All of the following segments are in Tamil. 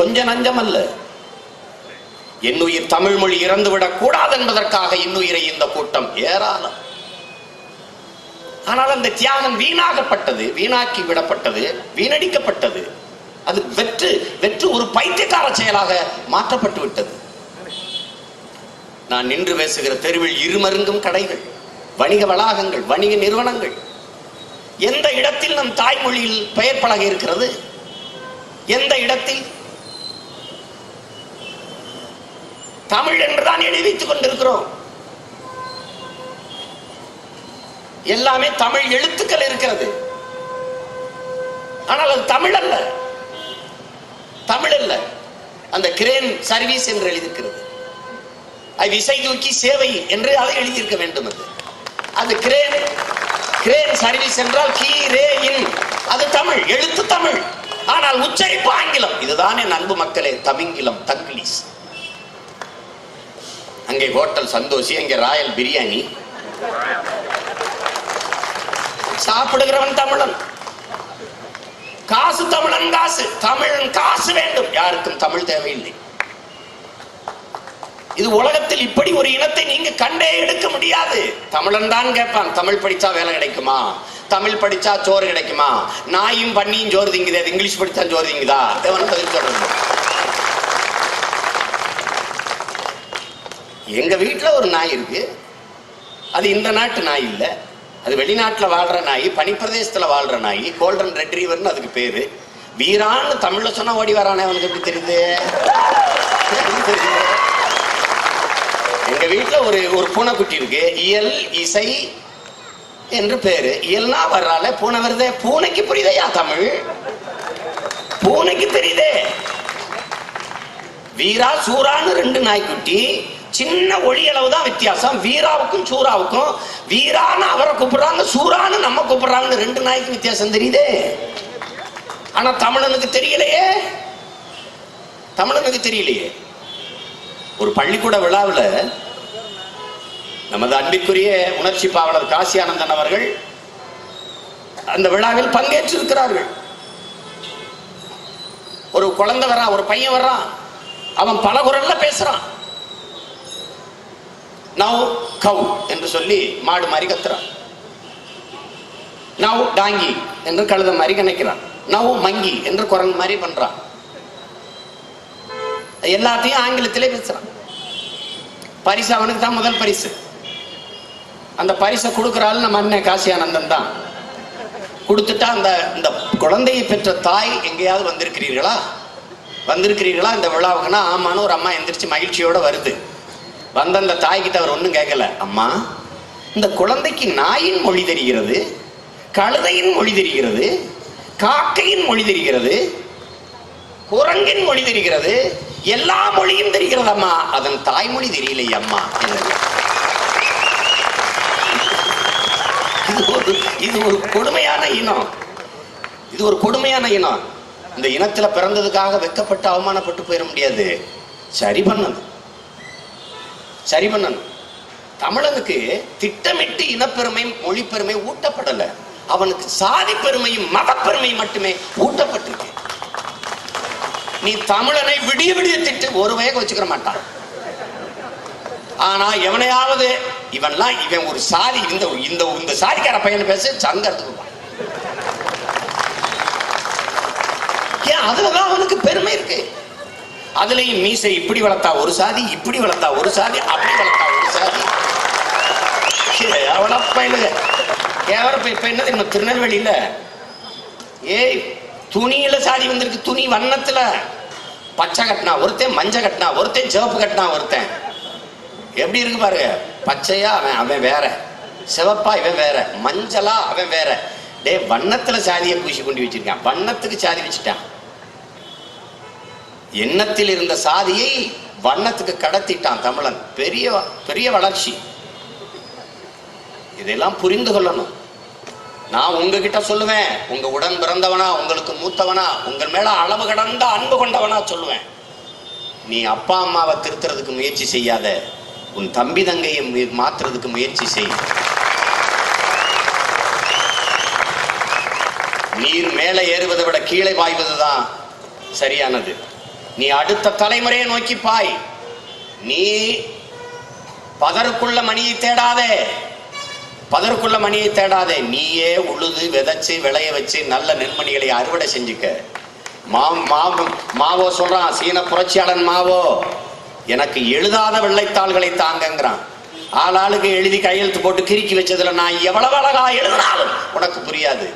கொஞ்ச நஞ்சம் அல்ல என்னுயிர் தமிழ் மொழி இறந்துவிடக் கூடாது என்பதற்காக இன்னுயிரை இந்த கூட்டம் ஏராளம் ஆனால் அந்த தியாகம் வீணாகப்பட்டது வீணாக்கி விடப்பட்டது வீணடிக்கப்பட்டது. அது வெற்று வெற்று ஒரு பைத்தியக்கார செயலாக மாற்றப்பட்டு விட்டது. நான் நின்று பேசுகிற தெருவில் இருமருங்கும் கடைகள் வணிக வளாகங்கள் வணிக நிறுவனங்கள். எந்த இடத்தில் நம் தாய்மொழியில் பெயர் பலகை இருக்கிறது? எந்த இடத்தில் தமிழ் என்றுதான் எழுதித்துக் கொண்டிருக்கிறோம். எல்லாமே தமிழ் எழுத்துக்கள் இருக்கிறது. ஆனால் அது தமிழ் அல்ல. தமிழ் அல்ல. அந்த கிரேன் சர்வீஸ் என்று எழுதியிருக்கிறது. அது விசை தூக்கி சேவை என்று அதை எழுதியிருக்க வேண்டும் அது. அது கிரேன் கிரேன் சர்வீஸ் என்றால் கீ ரே இன். அது தமிழ் எழுத்து தமிழ். ஆனால் உச்சரிப்பு ஆங்கிலம். இதுதான் என் அன்பு மக்களே தமிங்கிலம் தங்கிலீஷ் அங்கே ஹோட்டல் சந்தோஷி அங்கே ராயல் பிரியாணி. சாப்பிடுகிறவன் தமிழன். காசு தமிழன் காசு தமிழன் காசு வேண்டும். யாருக்கும் தமிழ் தேவையில்லை. இது உலகத்தில் இப்படி ஒரு இனத்தை நீங்க கண்டே எடுக்க முடியாது. தமிழன் தான் கேட்பான் தமிழ் படிச்சா வேலை கிடைக்குமா? தமிழ் படிச்சா சோறு கிடைக்குமா? நாயும் பண்ணியும் சோறு திங்குது அது இங்கிலீஷ் படிச்சா சோறு திங்குதா? தேவன் பதில் சொல்றது. எங்க வீட்டில் ஒரு நாய் இருக்கு. அது இந்த நாட்டு நாய் இல்லை. அது வெளிநாட்டில் வாழ்ற நாய் பனிப்பிரதேசத்தில் வாழ்ற நாய் கோல்டன் ரெட்ரீவர்னு அதுக்கு பேரு. வீரான்னு தமிழ்ல சொன்னா ஓடி வரானே அவனுக்கு எப்படி தெரியுது? எங்கள் வீட்டில் எங்க ஒரு ஒரு பூனைக்குட்டி இருக்கு. இயல் இசை என்று பேரு. இயல்னா வர்றால பூனை வருதே. பூனைக்கு புரியுதையா தமிழ்? பூனைக்கு தெரியுதே. வீரா சூரான்னு ரெண்டு நாய்க்குட்டி. சின்ன ஒளி அளவு தான் வித்தியாசம். வீராவுக்கும் சூராவுக்கும் வீரான்னு அவரை கூப்பிடுறாங்க சூரான்னு நம்ம கூப்பிடுறாங்கன்னு ரெண்டு நாய்க்கு வித்தியாசம் தெரியுதே. ஆனா தமிழனுக்கு தெரியலையே. தமிழனுக்கு தெரியலையே. ஒரு பள்ளிக்கூட விழாவில் நமது அன்பிற்குரிய உணர்ச்சி பாவலர் காசி ஆனந்தன் அவர்கள் அந்த விழாவில் பங்கேற்றிருக்கிறார்கள். ஒரு குழந்தை வர்றான் ஒரு பையன் வர்றான். அவன் பல குரல்ல பேசுறான். நவ் கவு என்று சொல்லி மாடு மாதிரி கத்துறான். நவ் டாங்கி என்று கழுத மாதிரி கணக்கிறான். நவ் மங்கி என்று குரங்கு மாதிரி பண்றான். எல்லாத்தையும் ஆங்கிலத்திலே பேசுறான். பரிசு அவனுக்கு தான் முதல் பரிசு. அந்த பரிசை கொடுக்குறாள் நம்ம அண்ணன் காசி ஆனந்தன் தான். கொடுத்துட்டா அந்த இந்த குழந்தையை பெற்ற தாய் எங்கேயாவது வந்திருக்கிறீர்களா? வந்திருக்கிறீர்களா இந்த விழாவுக்குன்னா ஆமான்னு ஒரு அம்மா எந்திரிச்சு மகிழ்ச்சியோட வருது. வந்த அந்த தாய்கிட்ட அவர் ஒன்றும் கேட்கல அம்மா இந்த குழந்தைக்கு நாயின் மொழி தெரிகிறது கழுதையின் மொழி தெரிகிறது காக்கையின் மொழி தெரிகிறது குரங்கின் மொழி தெரிகிறது எல்லா மொழியும் தெரிகிறது அம்மா. அதன் தாய்மொழி தெரியலையே அம்மா. இது ஒரு இது ஒரு கொடுமையான இனம். இது ஒரு கொடுமையான இனம். இந்த இனத்துல பிறந்ததுக்காக வெக்கப்பட்டு அவமானப்பட்டு போயிட முடியாது. சரி பண்ணணும். சரி பண்ணணும். தமிழனுக்கு திட்டமிட்டு இனப்பெருமை மொழிப்பெருமை ஊட்டப்படலை. ஊட்டப்படல அவனுக்கு சாதி பெருமையும் மதப்பெருமையும் மட்டுமே ஊட்டப்பட்டிருக்கு. நீ தமிழனை விடிய விடிய திட்டு ஒரு வயக வச்சுக்கிற மாட்டான். ஆனா எவனையாவது இவன்லாம் இவன் ஒரு சாதி இந்த இந்த இந்த சாதிக்கார பையன் பேச சங்கத்துக்கு அதுலதான் அவனுக்கு பெருமை இருக்கு. அதுலயும் மீசை இப்படி வளர்த்தா ஒரு சாதி இப்படி வளர்த்தா ஒரு சாதி அப்படி வளர்த்தா ஒரு சாதி. அவளா பயிலுக. கேவர இப்ப என்னது தெரியுமா திருநெல்வேலியில? ஏய் துணியில சாதி வந்திருக்கு துணி வண்ணத்துல. பச்சை கட்டினா ஒருத்தன் மஞ்சள் கட்டினா ஒருத்தன் சிவப்பு கட்டினா ஒருத்தன். எப்படி இருக்கு பாருங்க? பச்சையா அவன் அவன் வேற. சிவப்பா இவன் வேற. மஞ்சளா அவன் வேற. டே வண்ணத்துல சாதியை பூசி கொண்டு வச்சிருக்கான். வண்ணத்துக்கு சாதி வச்சுட்டான். எண்ணத்தில் இருந்த சாதியை வண்ணத்துக்கு கடத்திட்டான் தமிழன். பெரிய பெரிய வளர்ச்சி. இதெல்லாம் புரிந்து கொள்ளணும். நான் உங்ககிட்ட சொல்லுவேன் உங்க உடன் பிறந்தவனா உங்களுக்கு மூத்தவனா உங்கள் மேல அளவு கடந்த அன்பு கொண்டவனா சொல்லுவேன். நீ அப்பா அம்மாவை திருத்துறதுக்கு முயற்சி செய்யாத. உன் தம்பி தங்கையை மு- மாத்துறதுக்கு முயற்சி செய். நீர் மேலே ஏறுவதை விட கீழே பாய்வதுதான் சரியானது. நீ அடுத்த தலைமுறையை நோக்கி பாய். நீ பதருக்குள்ள மணியை தேடாதே. பதருக்குள்ள மணியை தேடாதே. நீயே உழுது விதைச்சு விளைய வச்சு நல்ல நெல்மணிகளை அறுவடை செஞ்சுக்க. மா மாவோ சொல்றான் சீன புரட்சியாளன் மாவோ எனக்கு எழுதாத வெள்ளைத்தாள்களை தாங்கங்கிறான். ஆளாளுக்கு எழுதி கையெழுத்து போட்டு கிறுக்கி வச்சதுல நான் எவ்வளவு அழகா எழுதினாலும் உனக்கு புரியாது.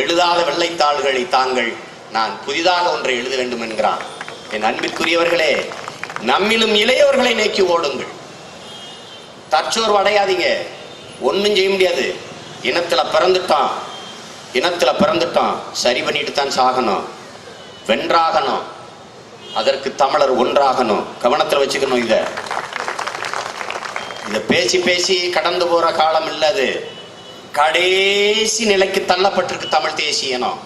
எழுதாத வெள்ளைத்தாள்களை தாங்கள் நான் புதிதாக ஒன்றை எழுத வேண்டும் என்கிறான் என் அன்பிற்குரியவர்களே நம்மிலும் இளையவர்களை நோக்கி ஓடுங்கள். தற்சோர்வு அடையாதீங்க. ஒன்றும் செய்ய முடியாது. இனத்தில் பிறந்துட்டான். இனத்தில் பிறந்துட்டான். சரி பண்ணிட்டு தான் சாகணும். வென்றாகணும். அதற்கு தமிழர் ஒன்றாகணும். கவனத்தில் வச்சுக்கணும் இதை. இதை பேசி பேசி கடந்து போகிற காலம் இல்லை அது. கடைசி நிலைக்கு தள்ளப்பட்டிருக்கு தமிழ் தேசியனம்